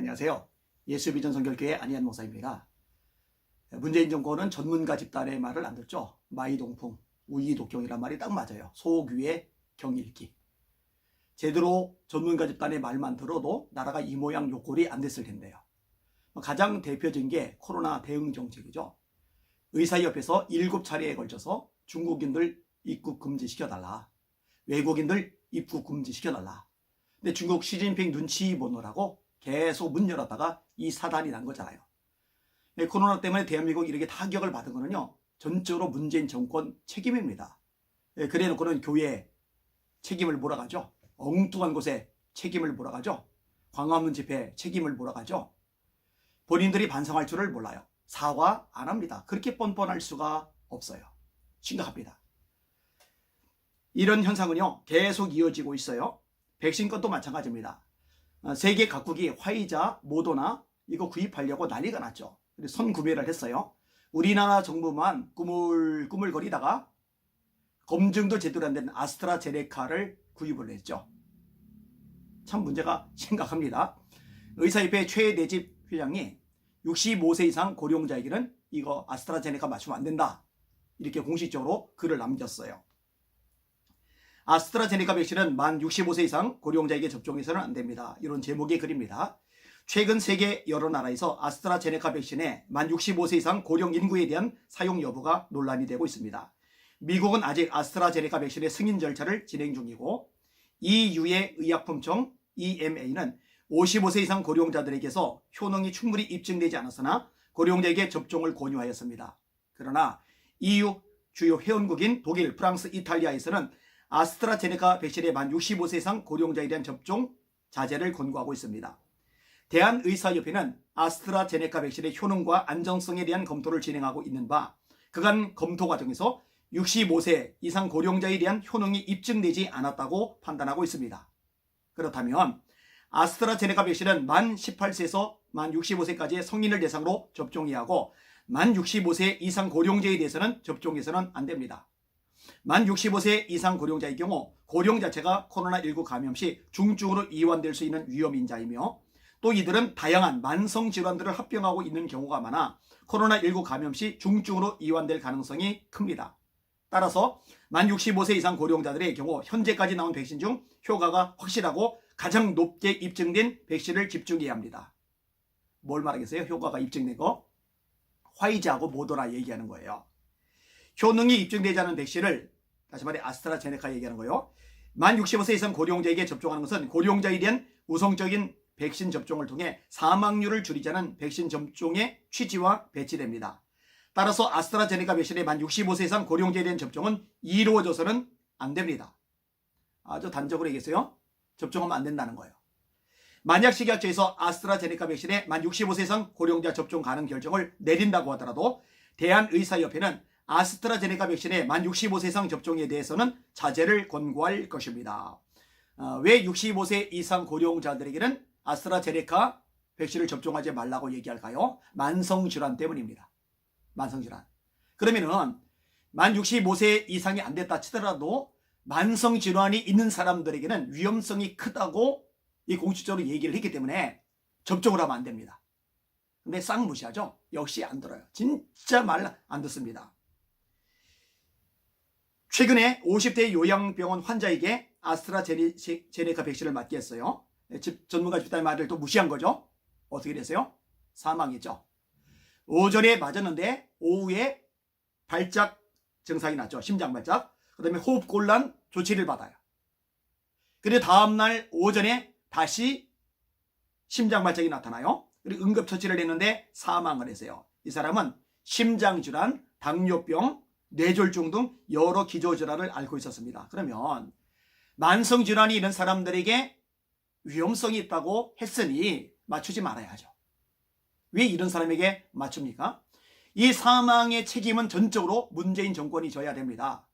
안녕하세요. 예수비전 성결교회 안희한 목사입니다. 문재인 정권은 전문가 집단의 말을 안 듣죠. 마이동풍, 우이독경이란 말이 딱 맞아요. 소귀의 경읽기. 제대로 전문가 집단의 말만 들어도 나라가 이 모양 요 꼴이 안 됐을 텐데요. 가장 대표적인 게 코로나 대응 정책이죠. 의사협회에서 7차례에 걸쳐서 중국인들 입국 금지시켜달라. 외국인들 입국 금지시켜달라. 근데 중국 시진핑 눈치 보느라고 계속 문 열었다가 이 사단이 난 거잖아요. 네, 코로나 때문에 대한민국이 이렇게 타격을 받은 거는요. 전적으로 문재인 정권 책임입니다. 예, 그래 놓고는 교회에 책임을 몰아가죠. 엉뚱한 곳에 책임을 몰아가죠. 광화문 집회 책임을 몰아가죠. 본인들이 반성할 줄을 몰라요. 사과 안 합니다. 그렇게 뻔뻔할 수가 없어요. 심각합니다. 이런 현상은요, 계속 이어지고 있어요. 백신 것도 마찬가지입니다. 어, 세계 각국이 화이자, 모더나 이거 구입하려고 난리가 났죠. 선구매를 했어요. 우리나라 정부만 꾸물꾸물거리다가 검증도 제대로 안 된 아스트라제네카를 구입을 했죠. 참 문제가 심각합니다. 의사협회 최내집 회장이 65세 이상 고령자에게는 이거 아스트라제네카 맞추면 안 된다. 이렇게 공식적으로 글을 남겼어요. 아스트라제네카 백신은 만 65세 이상 고령자에게 접종해서는 안 됩니다. 이런 제목의 글입니다. 최근 세계 여러 나라에서 아스트라제네카 백신의 만 65세 이상 고령 인구에 대한 사용 여부가 논란이 되고 있습니다. 미국은 아직 아스트라제네카 백신의 승인 절차를 진행 중이고 EU의 의약품청 EMA는 55세 이상 고령자들에게서 효능이 충분히 입증되지 않았으나 고령자에게 접종을 권유하였습니다. 그러나 EU 주요 회원국인 독일, 프랑스, 이탈리아에서는 아스트라제네카 백신의 만 65세 이상 고령자에 대한 접종 자제를 권고하고 있습니다. 대한의사협회는 아스트라제네카 백신의 효능과 안정성에 대한 검토를 진행하고 있는 바 그간 검토 과정에서 65세 이상 고령자에 대한 효능이 입증되지 않았다고 판단하고 있습니다. 그렇다면 아스트라제네카 백신은 만 18세에서 만 65세까지의 성인을 대상으로 접종해야 하고 만 65세 이상 고령자에 대해서는 접종해서는 안 됩니다. 만 65세 이상 고령자의 경우 고령 자체가 코로나19 감염 시 중증으로 이완될 수 있는 위험인자이며 또 이들은 다양한 만성 질환들을 합병하고 있는 경우가 많아 코로나19 감염 시 중증으로 이완될 가능성이 큽니다. 따라서 만 65세 이상 고령자들의 경우 현재까지 나온 백신 중 효과가 확실하고 가장 높게 입증된 백신을 집중해야 합니다. 뭘 말하겠어요? 효과가 입증된 거? 화이자하고 모더나 얘기하는 거예요. 효능이 입증되지 않은 백신을 다시 말해 아스트라제네카 얘기하는 거예요. 만 65세 이상 고령자에게 접종하는 것은 고령자에 대한 우성적인 백신 접종을 통해 사망률을 줄이자는 백신 접종의 취지와 배치됩니다. 따라서 아스트라제네카 백신의 만 65세 이상 고령자에 대한 접종은 이루어져서는 안 됩니다. 아주 단적으로 얘기했어요. 접종하면 안 된다는 거예요. 만약 식약처에서 아스트라제네카 백신의 만 65세 이상 고령자 접종 가능 결정을 내린다고 하더라도 대한의사협회는 아스트라제네카 백신의 만 65세 이상 접종에 대해서는 자제를 권고할 것입니다. 어, 왜 65세 이상 고령자들에게는 아스트라제네카 백신을 접종하지 말라고 얘기할까요? 만성질환 때문입니다. 만성질환. 그러면은 만 65세 이상이 안 됐다 치더라도 만성질환이 있는 사람들에게는 위험성이 크다고 이 공식적으로 얘기를 했기 때문에 접종을 하면 안 됩니다. 근데 싹 무시하죠? 역시 안 들어요. 진짜 말 안 듣습니다. 최근에 50대 요양병원 환자에게 아스트라제네카 백신을 맞게 했어요. 집, 전문가 집단의 말을 또 무시한 거죠. 어떻게 됐어요? 사망했죠. 오전에 맞았는데 오후에 발작 증상이 났죠. 심장 발작. 그 다음에 호흡 곤란 조치를 받아요. 근데 다음날 오전에 다시 심장 발작이 나타나요. 그리고 응급처치를 했는데 사망을 했어요. 이 사람은 심장질환, 당뇨병, 뇌졸중 등 여러 기저질환을 앓고 있었습니다. 그러면 만성 질환이 있는 사람들에게 위험성이 있다고 했으니 맞추지 말아야죠. 왜 이런 사람에게 맞춥니까? 이 사망의 책임은 전적으로 문재인 정권이 져야 됩니다.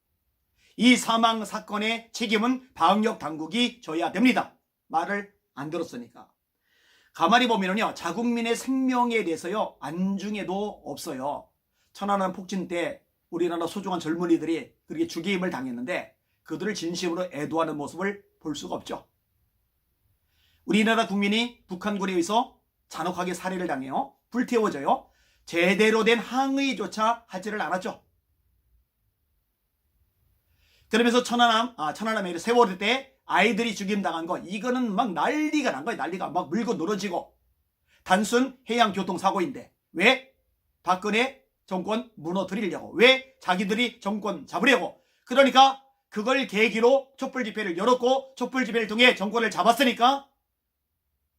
이 사망 사건의 책임은 방역 당국이 져야 됩니다. 말을 안 들었으니까. 가만히 보면요. 자국민의 생명에 대해서요. 안중에도 없어요. 천안함 폭진 때 우리나라 소중한 젊은이들이 그렇게 죽임을 당했는데 그들을 진심으로 애도하는 모습을 볼 수가 없죠. 우리나라 국민이 북한군에 의해서 잔혹하게 살해를 당해요. 불태워져요. 제대로 된 항의조차 하지를 않았죠. 그러면서 천안함, 아, 천안함에 세월호 때 아이들이 죽임당한 거, 이거는 막 난리가 난 거예요. 난리가 막 물고 늘어지고. 단순 해양교통사고인데. 왜? 박근혜 정권 무너뜨리려고. 왜? 자기들이 정권 잡으려고. 그러니까 그걸 계기로 촛불 집회를 열었고, 촛불 집회를 통해 정권을 잡았으니까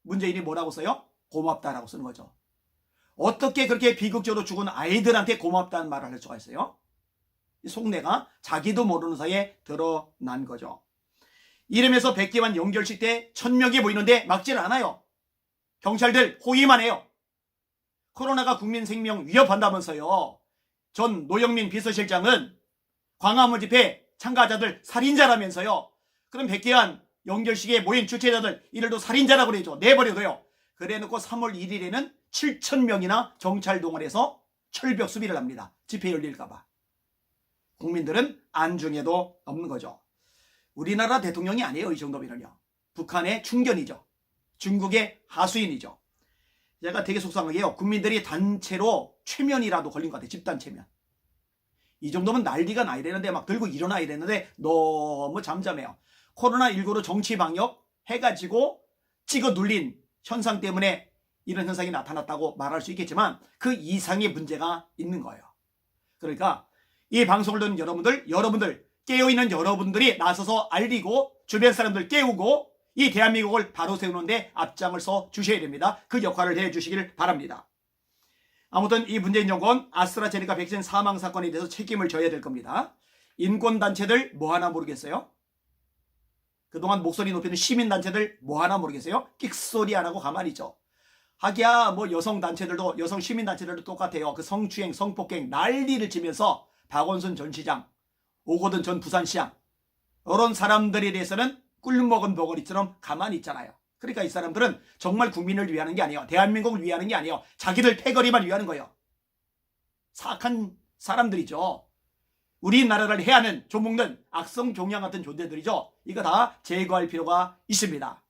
문재인이 뭐라고 써요? 고맙다라고 쓰는 거죠. 어떻게 그렇게 비극적으로 죽은 아이들한테 고맙다는 말을 할 수가 있어요? 이 속내가 자기도 모르는 사이에 드러난 거죠. 이름에서 백기환 연결식 때 천명이 보이는데 막질 않아요. 경찰들 호위만 해요. 코로나가 국민 생명 위협한다면서요. 전 노영민 비서실장은 광화문 집회 참가자들 살인자라면서요. 그럼 백기환 연결식에 모인 주최자들 이들도 살인자라고 그러죠. 내버려둬요. 그래놓고 3월 1일에는 7천 명이나 정찰 동원해서 철벽 수비를 합니다. 집회 열릴까봐. 국민들은 안중에도 없는 거죠. 우리나라 대통령이 아니에요. 이 정도면요. 북한의 충견이죠. 중국의 하수인이죠. 제가 되게 속상한 게요. 국민들이 단체로 최면이라도 걸린 것 같아요. 집단 최면. 이 정도면 난리가 나야 되는데 막 들고 일어나야 되는데 너무 잠잠해요. 코로나19로 정치 방역 해가지고 찍어 눌린 현상 때문에 이런 현상이 나타났다고 말할 수 있겠지만 그 이상의 문제가 있는 거예요. 그러니까 이 방송을 듣는 여러분들, 여러분들, 깨어있는 여러분들이 나서서 알리고 주변 사람들 깨우고 이 대한민국을 바로 세우는데 앞장을 서 주셔야 됩니다. 그 역할을 해 주시길 바랍니다. 아무튼 이 문재인 정권 아스트라제네카 백신 사망 사건에 대해서 책임을 져야 될 겁니다. 인권단체들 뭐 하나 모르겠어요? 그동안 목소리 높이는 시민단체들 뭐 하나 모르겠어요? 끽소리 안 하고 가만히 있죠. 하기야 뭐 여성단체들도 여성 시민단체들도 똑같아요. 그 성추행, 성폭행 난리를 치면서 박원순 전 시장, 오거돈 전 부산시장 이런 사람들에 대해서는 꿀먹은 버거리처럼 가만히 있잖아요. 그러니까 이 사람들은 정말 국민을 위하는 게 아니에요. 대한민국을 위하는 게 아니에요. 자기들 패거리만 위하는 거예요. 사악한 사람들이죠. 우리나라를 해하는 조목는 악성 종양 같은 존재들이죠. 이거 다 제거할 필요가 있습니다.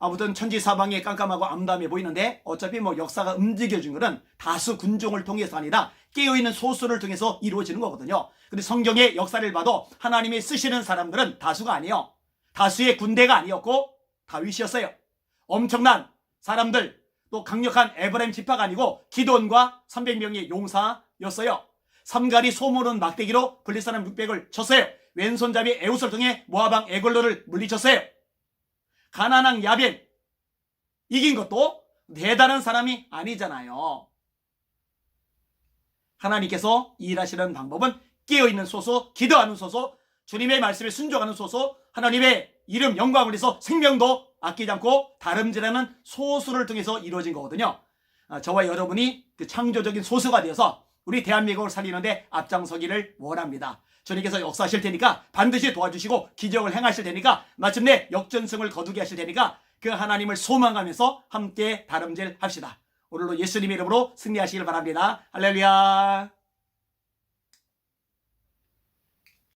아무튼 천지사방에 깜깜하고 암담해 보이는데 어차피 뭐 역사가 움직여준 거는 다수 군종을 통해서 아니라 깨어있는 소수를 통해서 이루어지는 거거든요. 근데 성경의 역사를 봐도 하나님이 쓰시는 사람들은 다수가 아니에요. 다수의 군대가 아니었고 다윗이었어요. 엄청난 사람들 또 강력한 에브라임 지파가 아니고 기돈과 300명의 용사였어요. 삼가리 소모는 막대기로 블리사람 600을 쳤어요. 왼손잡이 에웃을 통해 모아방 에골로를 물리쳤어요. 가나낭 야벤 이긴 것도 대단한 사람이 아니잖아요. 하나님께서 일하시는 방법은 깨어있는 소소, 기도하는 소소, 주님의 말씀에 순종하는 소소, 하나님의 이름 영광을 위해서 생명도 아끼지 않고 다름질하는 소수를 통해서 이루어진 거거든요. 아, 저와 여러분이 그 창조적인 소수가 되어서 우리 대한민국을 살리는데 앞장서기를 원합니다. 주님께서 역사하실 테니까 반드시 도와주시고 기적을 행하실 테니까 마침내 역전승을 거두게 하실 테니까 그 하나님을 소망하면서 함께 다름질 합시다. 오늘도 예수님의 이름으로 승리하시길 바랍니다. 할렐루야.